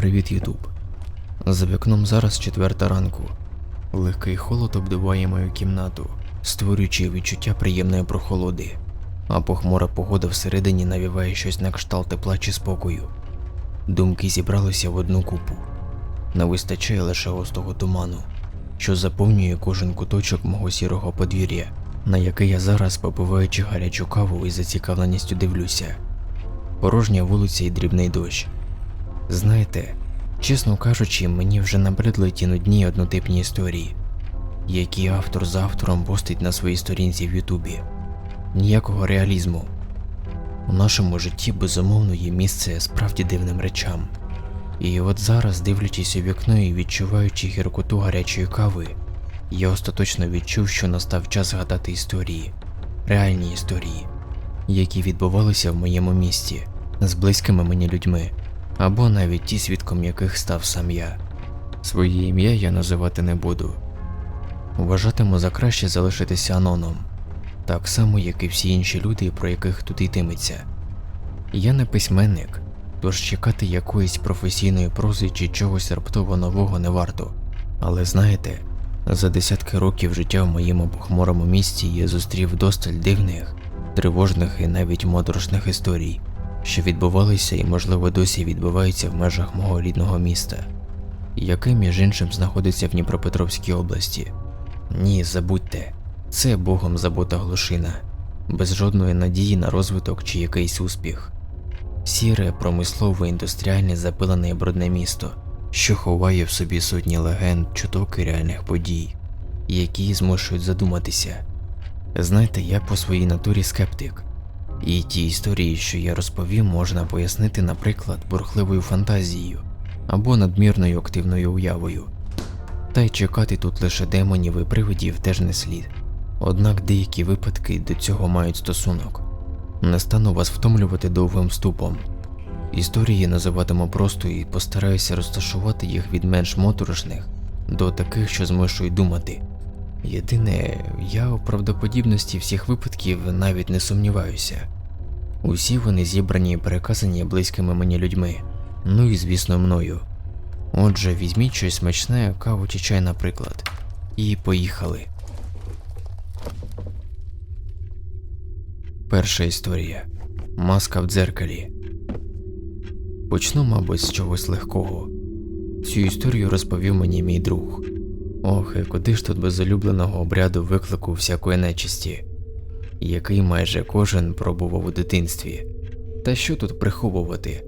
Привіт, Ютуб. За вікном зараз четверта ранку. Легкий холод обдуває мою кімнату, створюючи відчуття приємної прохолоди, а похмура погода всередині навіває щось на кшталт тепла чи спокою. Думки зібралися в одну купу. Не вистачає лише густого туману, що заповнює кожен куточок мого сірого подвір'я, на який я зараз, попиваючи гарячу каву із зацікавленістю дивлюся. Порожня вулиця і дрібний дощ. Знаєте, чесно кажучи, мені вже набридли ті нудні однотипні історії, які автор за автором постить на своїй сторінці в Ютубі. Ніякого реалізму. У нашому житті безумовно є місце справді дивним речам. І от зараз, дивлячись у вікно і відчуваючи гіркоту гарячої кави, я остаточно відчув, що настав час згадати історії, реальні історії, які відбувалися в моєму місті з близькими мені людьми, або навіть ті, свідком яких став сам я. Своє ім'я я називати не буду. Вважатиму за краще залишитися аноном, так само, як і всі інші люди, про яких тут йтиметься. Я не письменник, тож чекати якоїсь професійної прози чи чогось раптово нового не варто. Але знаєте, за десятки років життя в моєму похмурому місті я зустрів досталь дивних, тривожних і навіть моторошних історій, що відбувалися і, можливо, досі відбуваються в межах мого рідного міста, яке, між іншим, знаходиться в Дніпропетровській області. Ні, забудьте, це богом забута глушина, без жодної надії на розвиток чи якийсь успіх. Сіре, промислове, індустріальне запилене і брудне місто, що ховає в собі сотні легенд, чуток і реальних подій, які змушують задуматися. Знаєте, я по своїй натурі скептик, і ті історії, що я розповів, можна пояснити, наприклад, бурхливою фантазією або надмірною активною уявою. Та й чекати тут лише демонів і привидів теж не слід. Однак деякі випадки до цього мають стосунок. Не стану вас втомлювати довгим вступом. Історії називатиму просто і постараюся розташувати їх від менш моторошних до таких, що змушують думати. Єдине, я у правдоподібності всіх випадків навіть не сумніваюся. Усі вони зібрані і переказані близькими мені людьми, ну і звісно мною. Отже, візьміть щось смачне, каву чи чай, наприклад, і поїхали. Перша історія. Маска в дзеркалі. Почну, мабуть, з чогось легкого. Цю історію розповів мені мій друг. Ох, і куди ж тут без улюбленого обряду виклику всякої нечисті, який майже кожен пробував у дитинстві. Та що тут приховувати?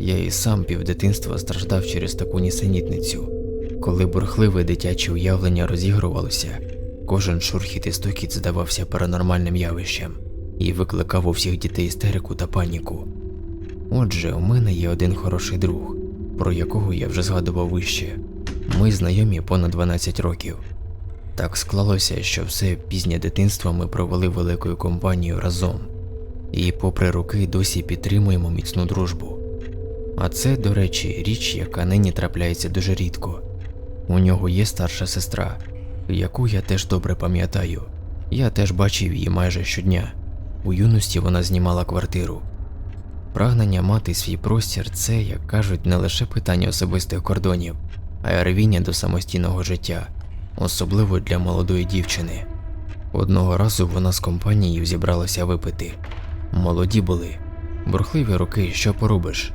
Я і сам півдитинства страждав через таку нісенітницю. Коли бурхливе дитяче уявлення розігрувалося, кожен шурхіт і стукіт здавався паранормальним явищем і викликав у всіх дітей істерику та паніку. Отже, у мене є один хороший друг, про якого я вже згадував вище. Ми знайомі понад 12 років. Так склалося, що все пізнє дитинство ми провели великою компанією разом, і, попри роки, досі підтримуємо міцну дружбу. А це, до речі, річ, яка нині трапляється дуже рідко. У нього є старша сестра, яку я теж добре пам'ятаю. Я теж бачив її майже щодня. У юності вона знімала квартиру. Прагнення мати свій простір це, як кажуть, не лише питання особистих кордонів, а рвіння до самостійного життя, особливо для молодої дівчини. Одного разу вона з компанією зібралася випити. Молоді були, бурхливі роки, що поробиш.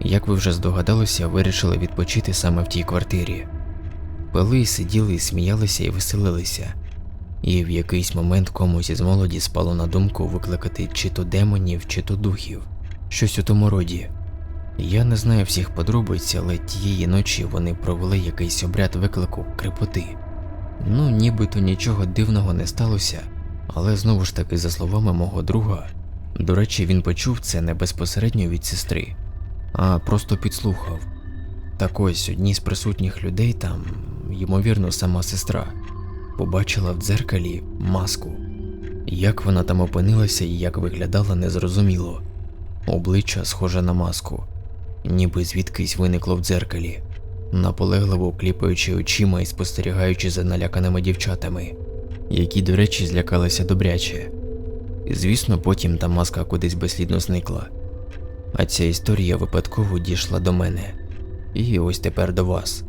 Як ви вже здогадалися, вирішили відпочити саме в тій квартирі. Пили, сиділи, сміялися і веселилися. І в якийсь момент комусь із молоді спало на думку викликати чи то демонів, чи то духів, щось у тому роді. Я не знаю всіх подробиць, але тієї ночі вони провели якийсь обряд виклику крепоти. Ну, нібито нічого дивного не сталося, але знову ж таки, за словами мого друга, до речі, він почув це не безпосередньо від сестри, а просто підслухав. Так ось одні з присутніх людей там, ймовірно, сама сестра, побачила в дзеркалі маску. Як вона там опинилася і як виглядала, незрозуміло. Обличчя схоже на маску, ніби звідкись виникло в дзеркалі, наполегливо кліпаючи очима і спостерігаючи за наляканими дівчатами, які, до речі, злякалися добряче. Звісно, потім та маска кудись безслідно зникла. А ця історія випадково дійшла до мене. І ось тепер до вас.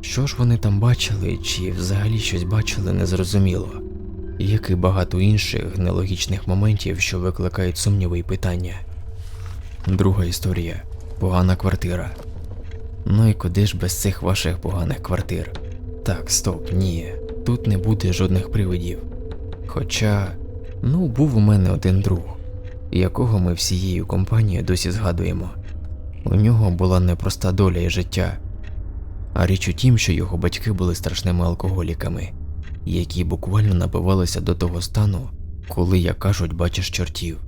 Що ж вони там бачили, чи взагалі щось бачили, незрозуміло. Як і багато інших нелогічних моментів, що викликають сумніви і питання. Друга історія погана квартира. Ну і куди ж без цих ваших поганих квартир? Так, стоп, ні, тут не буде жодних привидів. Хоча, ну, був у мене один друг, якого ми всією компанією досі згадуємо. У нього була непроста доля і життя. А річ у тім, що його батьки були страшними алкоголіками, які буквально напивалися до того стану, коли, як кажуть, бачиш чортів.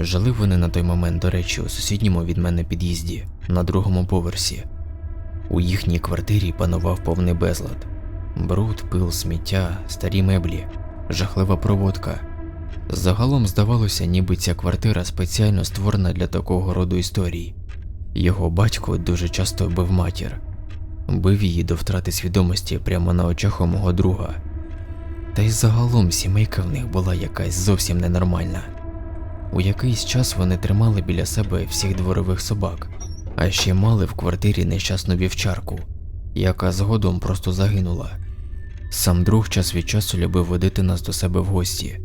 Жили вони на той момент, до речі, у сусідньому від мене під'їзді, на другому поверсі. У їхній квартирі панував повний безлад: бруд, пил, сміття, старі меблі, жахлива проводка. Загалом здавалося, ніби ця квартира спеціально створена для такого роду історій. Його батько дуже часто бив матір, бив її до втрати свідомості прямо на очах у мого друга. Та й загалом сімейка в них була якась зовсім ненормальна. У якийсь час вони тримали біля себе всіх дворових собак, а ще мали в квартирі нещасну вівчарку, яка згодом просто загинула. Сам друг час від часу любив водити нас до себе в гості.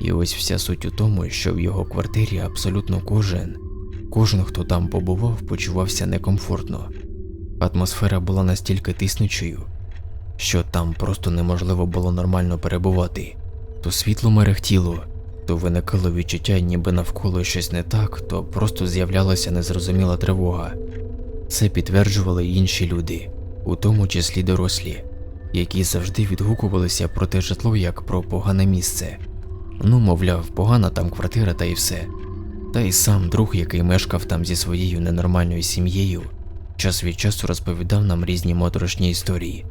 І ось вся суть у тому, що в його квартирі абсолютно кожен, кожен, хто там побував, почувався некомфортно. Атмосфера була настільки тиснучою, що там просто неможливо було нормально перебувати. То світло мерехтіло, то виникало відчуття, ніби навколо щось не так, то просто з'являлася незрозуміла тривога. Це підтверджували інші люди, у тому числі дорослі, які завжди відгукувалися про те житло як про погане місце. Ну, мовляв, погана там квартира та й все. Та й сам друг, який мешкав там зі своєю ненормальною сім'єю, час від часу розповідав нам різні моторошні історії.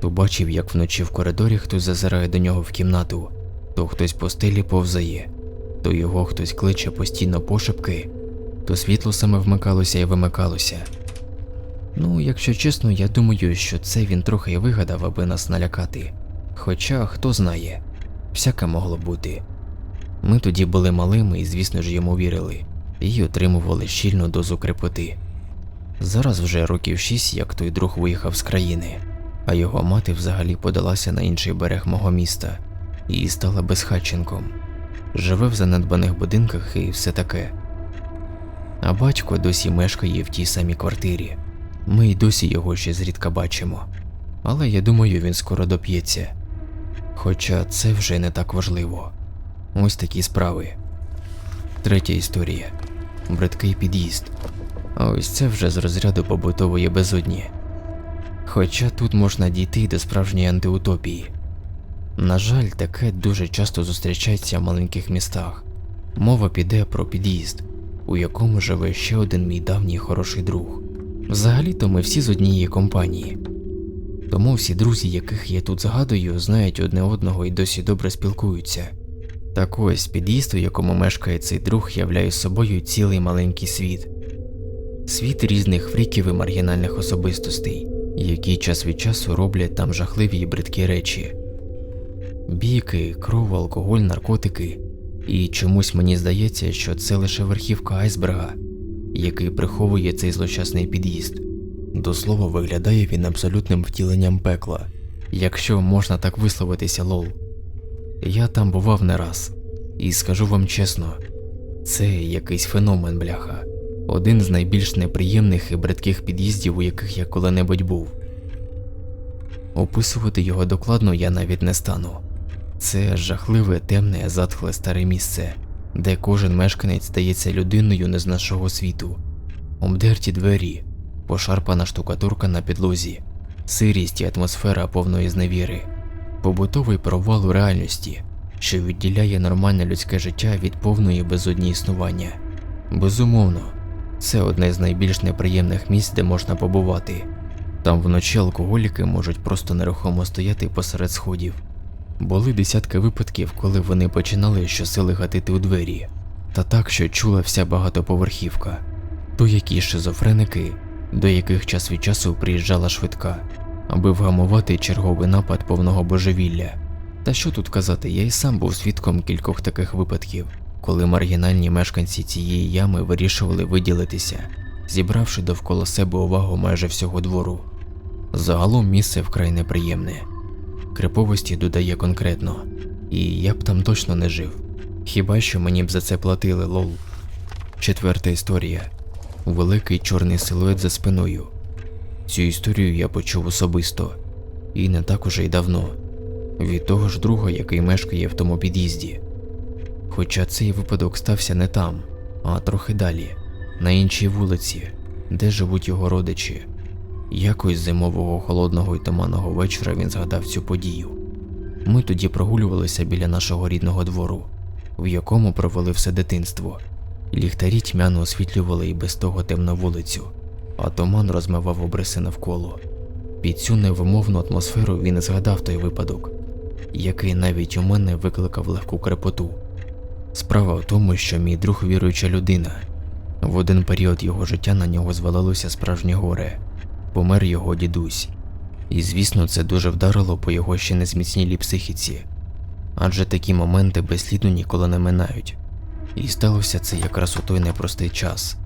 То бачив, як вночі в коридорі хтось зазирає до нього в кімнату, то хтось по стелі повзає, то його хтось кличе постійно пошепки, то світло саме вмикалося і вимикалося. Ну, якщо чесно, я думаю, що це він трохи і вигадав, аби нас налякати. Хоча хто знає, всяке могло бути. Ми тоді були малими і, звісно ж, йому вірили, і отримували щільну дозу крепоти. Зараз вже років шість, як той друг виїхав з країни, а його мати взагалі подалася на інший берег мого міста і стала безхатченком. Живе в занедбаних будинках і все таке. А батько досі мешкає в тій самій квартирі. Ми й досі його ще зрідка бачимо. Але я думаю, він скоро доп'ється. Хоча це вже не так важливо. Ось такі справи. Третя історія. Бридкий під'їзд. А ось це вже з розряду побутової безодні. Хоча тут можна дійти до справжньої антиутопії. На жаль, таке дуже часто зустрічається в маленьких містах. Мова піде про під'їзд, у якому живе ще один мій давній хороший друг. Взагалі-то ми всі з однієї компанії. Тому всі друзі, яких я тут згадую, знають одне одного і досі добре спілкуються. Так ось під'їзд, у якому мешкає цей друг, являє собою цілий маленький світ. Світ різних фріків і маргінальних особистостей, які час від часу роблять там жахливі і бридкі речі. Бійки, кров, алкоголь, наркотики. І чомусь мені здається, що це лише верхівка айсберга, який приховує цей злочасний під'їзд. До слова, виглядає він абсолютним втіленням пекла, якщо можна так висловитися, лол. Я там бував не раз, і скажу вам чесно, це якийсь феномен, бляха, один з найбільш неприємних і бридких під'їздів, у яких я коли-небудь був. Описувати його докладно я навіть не стану. Це жахливе, темне, затхле старе місце, де кожен мешканець здається людиною не з нашого світу, обдерті двері, пошарпана штукатурка на підлозі, сирість і атмосфера повної зневіри, побутовий провал у реальності, що відділяє нормальне людське життя від повної безодні існування. Безумовно, це одне з найбільш неприємних місць, де можна побувати. Там вночі алкоголіки можуть просто нерухомо стояти посеред сходів. Були десятки випадків, коли вони починали щосили гатити у двері, та так, що чула вся багатоповерхівка, то які шизофреники, до яких час від часу приїжджала швидка, аби вгамувати черговий напад повного божевілля. Та що тут казати, я й сам був свідком кількох таких випадків, коли маргінальні мешканці цієї ями вирішували виділитися зібравши довкола себе увагу майже всього двору. Загалом місце вкрай неприємне. Криповості додає конкретно, і я б там точно не жив. Хіба що мені б за це платили лол. Четверта історія. Великий чорний силует за спиною. Цю історію я почув особисто, і не так уже й давно, від того ж друга, який мешкає в тому під'їзді. Хоча цей випадок стався не там, а трохи далі, на іншій вулиці, де живуть його родичі. Якось зимового холодного й туманного вечора він згадав цю подію. Ми тоді прогулювалися біля нашого рідного двору, в якому провели все дитинство. Ліхтарі тьмяно освітлювали і без того темну вулицю, а туман розмивав обриси навколо. Під цю невимовну атмосферу він згадав той випадок, який навіть у мене викликав легку крепоту. Справа в тому, що мій друг віруюча людина. В один період його життя на нього звалилося справжнє горе, помер його дідусь. І звісно, це дуже вдарило по його ще не зміцнілій психіці, адже такі моменти безслідно ніколи не минають. І сталося це якраз у той непростий час,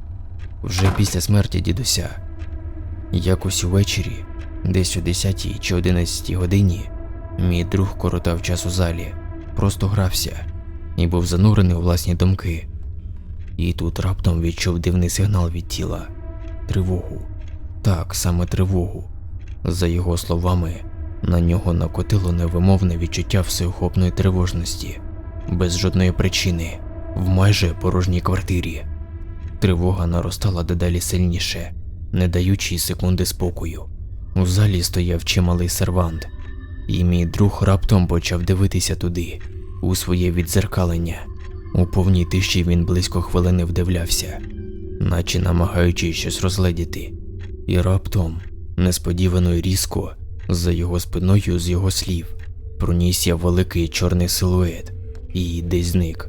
вже після смерті дідуся. Якось увечері, десь о 10 чи 11 годині, мій друг коротав час у залі, просто грався і був занурений у власні думки. І тут раптом відчув дивний сигнал від тіла тривогу. Так, саме тривогу. За його словами, на нього накотило невимовне відчуття всеохопної тривожності, без жодної причини, в майже порожній квартирі. Тривога наростала дедалі сильніше, не даючи секунди спокою. У залі стояв чималий сервант, і мій друг раптом почав дивитися туди, у своє відзеркалення. У повній тиші він близько хвилини вдивлявся, наче намагаючись щось розгледіти. І раптом, несподівано й різко, за його спиною з його слів, пронісся великий чорний силует і десь зник.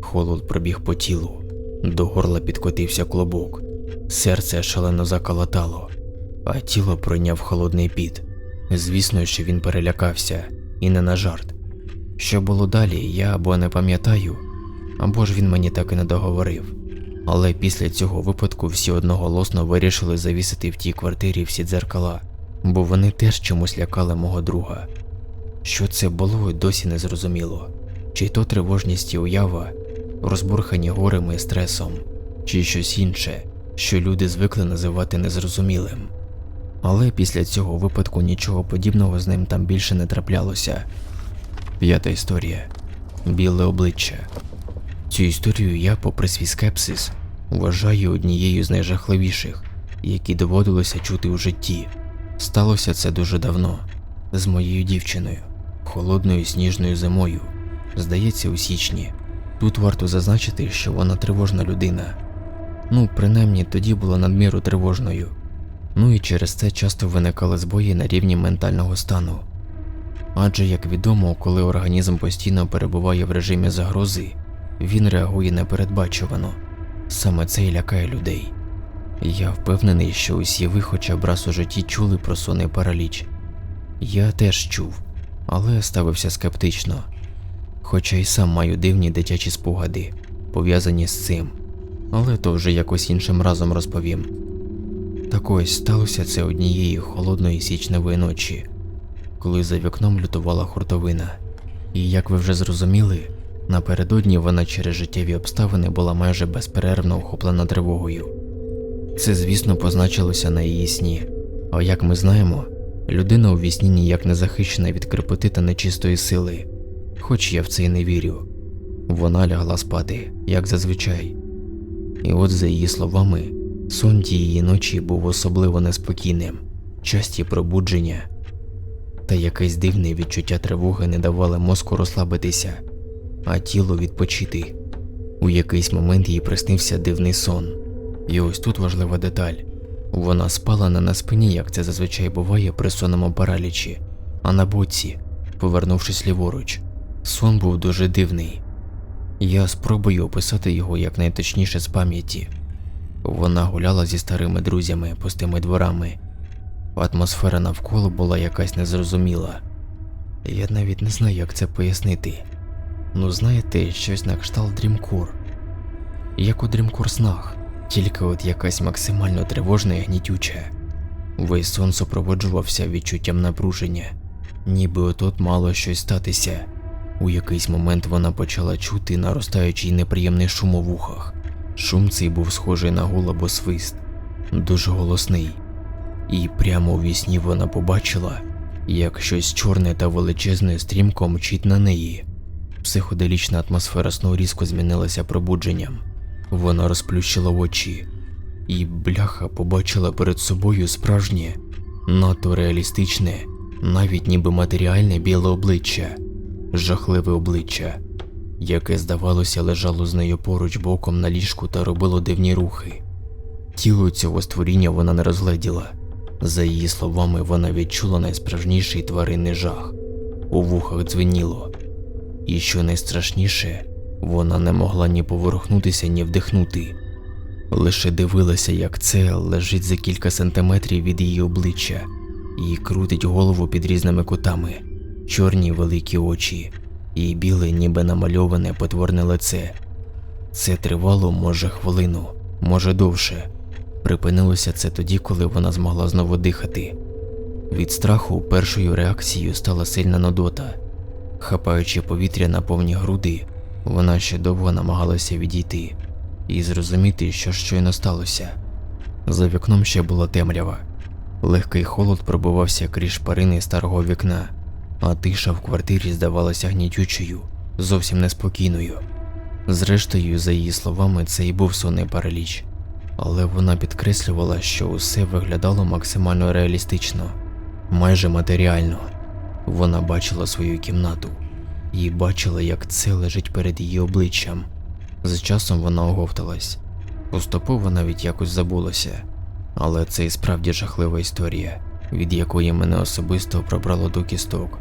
Холод пробіг по тілу, до горла підкотився клобок, серце шалено заколотало, а тіло пройняв холодний піт. Звісно, що він перелякався, і не на жарт. Що було далі, я або не пам'ятаю, або ж він мені так і не договорив. Але після цього випадку всі одноголосно вирішили завісити в тій квартирі всі дзеркала, бо вони теж чомусь лякали мого друга. Що це було, досі не зрозуміло, чи то тривожність і уява, розбурхані горем і стресом, чи щось інше, що люди звикли називати незрозумілим. Але після цього випадку нічого подібного з ним там більше не траплялося. П'ята історія біле обличчя. Цю історію я, попри свій скепсис, вважаю однією з найжахливіших, які доводилося чути у житті. Сталося це дуже давно, з моєю дівчиною, холодною сніжною зимою. Здається, у січні. Тут варто зазначити, що вона тривожна людина. Ну, принаймні тоді була надміру тривожною. Ну і через це часто виникали збої на рівні ментального стану. Адже, як відомо, коли організм постійно перебуває в режимі загрози, він реагує непередбачувано. Саме це і лякає людей. Я впевнений, що усі ви хоча б раз у житті чули про сонний параліч. Я теж чув, але ставився скептично. Хоча й сам маю дивні дитячі спогади, пов'язані з цим, але то вже якось іншим разом розповім. Так ось сталося це однієї холодної січневої ночі, коли за вікном лютувала хуртовина. І як ви вже зрозуміли, напередодні вона через життєві обставини була майже безперервно охоплена тривогою. Це, звісно, позначилося на її сні. А як ми знаємо, людина у вісні ніяк не захищена від крепоти та нечистої сили, хоч я в це й не вірю. Вона лягла спати, як зазвичай. І от, за її словами, сон тієї ночі був особливо неспокійним, часті пробудження та якесь дивне відчуття тривоги не давали мозку розслабитися, а тіло відпочити. У якийсь момент їй приснився дивний сон. І ось тут важлива деталь. Вона спала не на спині, як це зазвичай буває при сонному паралічі, а на боці, повернувшись ліворуч. Сон був дуже дивний. Я спробую описати його якнайточніше з пам'яті. Вона гуляла зі старими друзями пустими дворами. Атмосфера навколо була якась незрозуміла. Я навіть не знаю, як це пояснити. Ну, знаєте, щось на кшталт дрімкор. Як у дрімкор снах, тільки от якась максимально тривожна і гнітюча. Весь сон супроводжувався відчуттям напруження, ніби отот мало щось статися. У якийсь момент вона почала чути наростаючий неприємний шум у вухах. Шум цей був схожий на гул або свист, дуже голосний. І прямо у вісні вона побачила, як щось чорне та величезне стрімко мчить на неї. Психоделічна атмосфера сну різко змінилася пробудженням. Вона розплющила очі, і бляха побачила перед собою справжнє, надто реалістичне, навіть ніби матеріальне біле обличчя, жахливе обличчя, яке, здавалося, лежало з нею поруч боком на ліжку та робило дивні рухи. Тіло цього створіння вона не розгледіла. За її словами, вона відчула найсправжніший тваринний жах. У вухах дзвеніло. І що найстрашніше, вона не могла ні поворухнутися, ні вдихнути. Лише дивилася, як це лежить за кілька сантиметрів від її обличчя і крутить голову під різними кутами, чорні великі очі і біле, ніби намальоване потворне лице. Це тривало, може, хвилину, може довше. Припинилося це тоді, коли вона змогла знову дихати. Від страху першою реакцією стала сильна нудота. Хапаючи повітря на повні груди, вона ще довго намагалася відійти і зрозуміти, що щойно сталося. За вікном ще була темрява. Легкий холод пробивався крізь шпарини старого вікна, а тиша в квартирі здавалася гнітючою, зовсім неспокійною. Зрештою, за її словами, це і був сонний параліч, але вона підкреслювала, що усе виглядало максимально реалістично, майже матеріально. Вона бачила свою кімнату і бачила, як це лежить перед її обличчям. З часом вона оговталась. Поступово навіть якось забулося. Але це і справді жахлива історія, від якої мене особисто пробрало до кісток.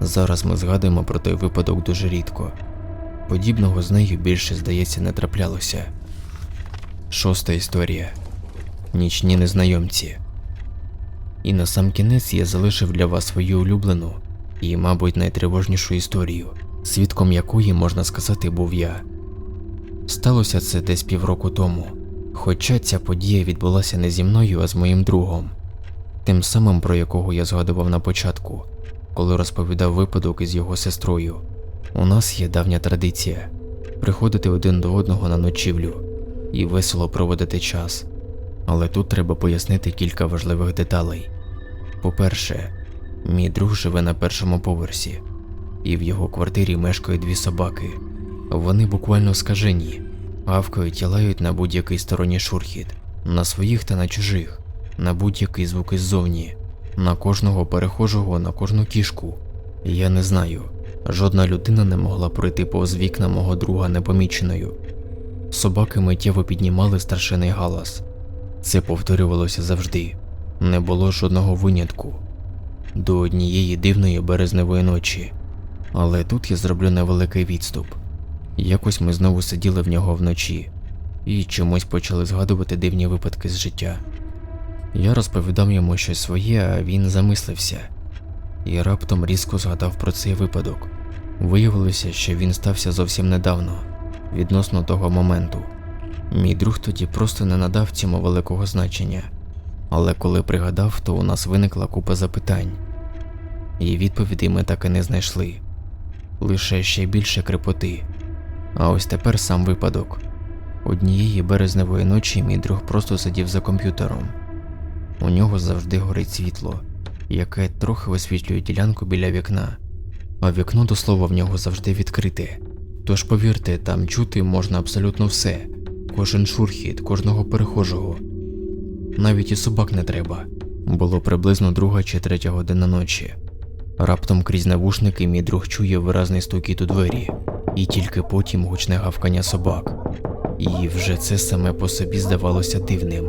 Зараз ми згадуємо про той випадок дуже рідко. Подібного з нею більше, здається, не траплялося. Шоста історія. Нічні незнайомці. І на сам кінець я залишив для вас свою улюблену і, мабуть, найтривожнішу історію, свідком якої, можна сказати, був я. Сталося це десь півроку тому, хоча ця подія відбулася не зі мною, а з моїм другом, тим самим, про якого я згадував на початку, коли розповідав випадок із його сестрою. У нас є давня традиція приходити один до одного на ночівлю і весело проводити час. Але тут треба пояснити кілька важливих деталей. По-перше, мій друг живе на першому поверсі, і в його квартирі мешкають дві собаки. Вони буквально скажені, гавкають і лають на будь-який сторонній шурхіт, на своїх та на чужих, на будь-який звук іззовні, на кожного перехожого, на кожну кішку. Я не знаю, жодна людина не могла пройти повз вікна мого друга непоміченою. Собаки миттєво піднімали страшений галас. Це повторювалося завжди, не було жодного винятку до однієї дивної березневої ночі. Але тут я зроблю невеликий відступ. Якось ми знову сиділи в нього вночі і чомусь почали згадувати дивні випадки з життя. Я розповідав йому щось своє, а він замислився і раптом різко згадав про цей випадок. Виявилося, що він стався зовсім недавно, відносно того моменту. Мій друг тоді просто не надав цьому великого значення, але коли пригадав, то у нас виникла купа запитань, і відповідей ми так і не знайшли лише ще більше крепоти. А ось тепер сам випадок. Однієї березневої ночі мій друг просто сидів за комп'ютером. У нього завжди горить світло, яке трохи освітлює ділянку біля вікна, а вікно до слова в нього завжди відкрите. Тож повірте, там чути можна абсолютно все, кожен шурхіт, кожного перехожого. Навіть і собак не треба. Було приблизно друга чи третя година ночі. Раптом крізь навушники мій друг чує виразний стукіт у двері, і тільки потім гучне гавкання собак. І вже це саме по собі здавалося дивним.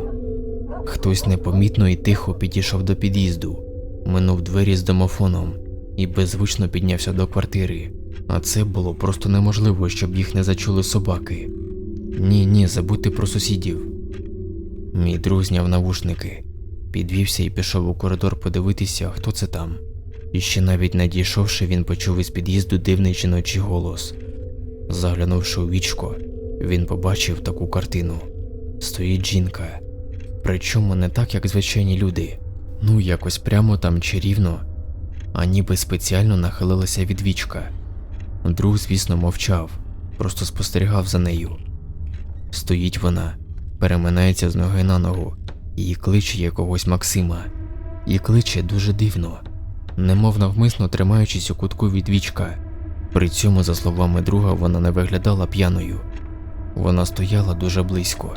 Хтось непомітно і тихо підійшов до під'їзду, минув двері з домофоном і беззвучно піднявся до квартири. А це було просто неможливо, щоб їх не зачули собаки. Ні, ні, забудьте про сусідів. Мій друг зняв навушники, підвівся і пішов у коридор подивитися, хто це там. І ще навіть не дійшовши, він почув із під'їзду дивний жіночий голос. Заглянувши у вічко, він побачив таку картину. стоїть жінка. Причому не так, як звичайні люди, ну якось прямо там чи рівно, а ніби спеціально нахилилася від вічка. Друг, звісно, мовчав, просто спостерігав за нею. Стоїть вона, переминається з ноги на ногу і кличе якогось Максима. І кличе дуже дивно, немов навмисно тримаючись у кутку від вічка. При цьому, за словами друга, вона не виглядала п'яною. Вона стояла дуже близько,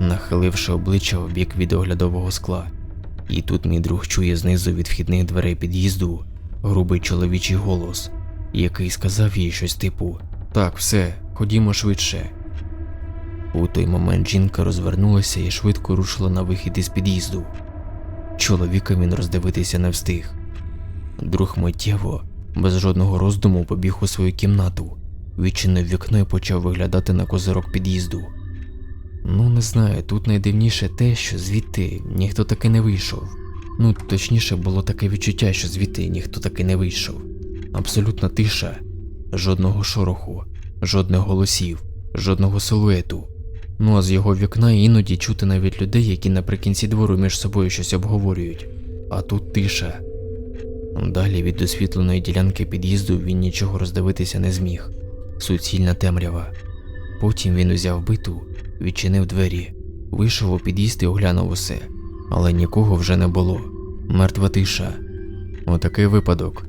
нахиливши обличчя в бік від оглядового скла. І тут мій друг чує знизу від вхідних дверей під'їзду грубий чоловічий голос, який сказав їй щось типу Так, все, ходімо швидше. У той момент жінка розвернулася і швидко рушила на вихід із під'їзду. Чоловіка він роздивитися не встиг. Друг миттєво, без жодного роздуму, побіг у свою кімнату, відчинив вікно і почав виглядати на козирок під'їзду. Ну, не знаю, тут найдивніше те, що звідти ніхто таки не вийшов. Ну, точніше, було таке відчуття, що звідти ніхто таки не вийшов. Абсолютна тиша, жодного шороху, жодних голосів, жодного силуету. Ну а з його вікна іноді чути навіть людей, які наприкінці двору між собою щось обговорюють. А тут тиша. Далі від освітленої ділянки під'їзду він нічого роздивитися не зміг. Суцільна темрява. Потім він узяв биту, відчинив двері, вийшов у під'їзд і оглянув усе, але нікого вже не було. Мертва тиша. Отакий випадок.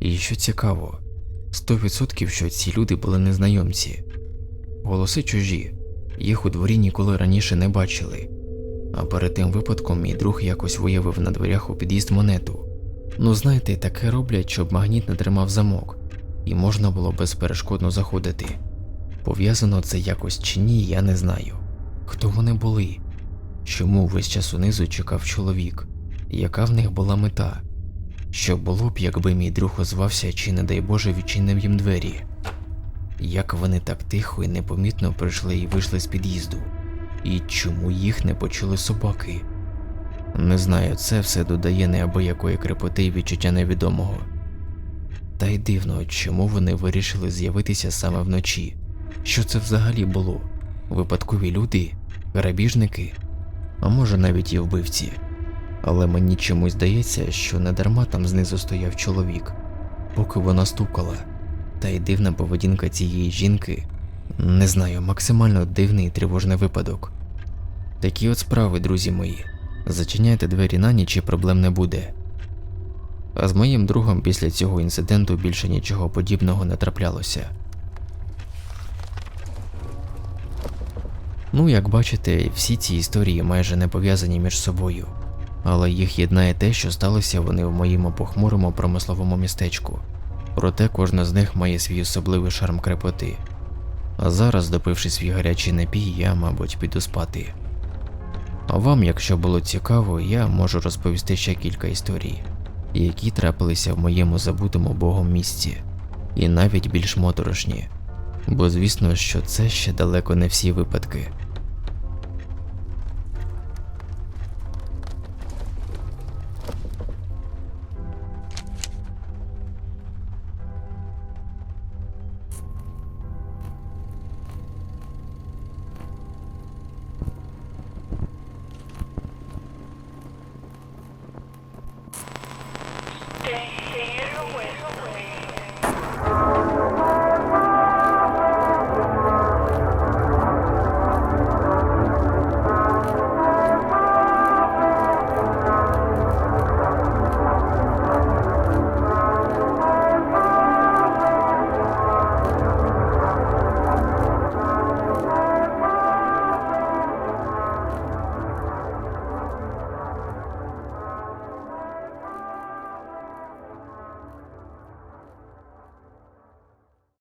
І що цікаво, 100% що ці люди були незнайомці. Голоси чужі, їх у дворі ніколи раніше не бачили. А перед тим випадком мій друг якось виявив на дверях у під'їзд монету. Ну, знаєте, таке роблять, щоб магніт не тримав замок, і можна було безперешкодно заходити. Пов'язано це якось чи ні, я не знаю. Хто вони були? Чому весь час унизу чекав чоловік? Яка в них була мета? Що було б, якби мій друг озвався чи, не дай Боже, відчинив їм двері? Як вони так тихо і непомітно прийшли і вийшли з під'їзду? І чому їх не почули собаки? Не знаю, це все додає неабиякої крепоти і відчуття невідомого. Та й дивно, чому вони вирішили з'явитися саме вночі. Що це взагалі було? Випадкові люди, грабіжники, а може навіть і вбивці. Але мені чомусь здається, що недарма там знизу стояв чоловік, поки вона стукала. Та й дивна поведінка цієї жінки, не знаю, максимально дивний і тривожний випадок. Такі от справи, друзі мої. Зачиняйте двері на ніч і проблем не буде. А з моїм другом після цього інциденту більше нічого подібного не траплялося. Ну, як бачите, всі ці історії майже не пов'язані між собою, але їх єднає те, що сталося вони в моєму похмурому промисловому містечку. Проте кожна з них має свій особливий шарм крепоти. А зараз, допивши свій гарячий напій, я, мабуть, піду спати. А вам, якщо було цікаво, я можу розповісти ще кілька історій, які трапилися в моєму забутому богом місці, і навіть більш моторошні. Бо звісно, що це ще далеко не всі випадки.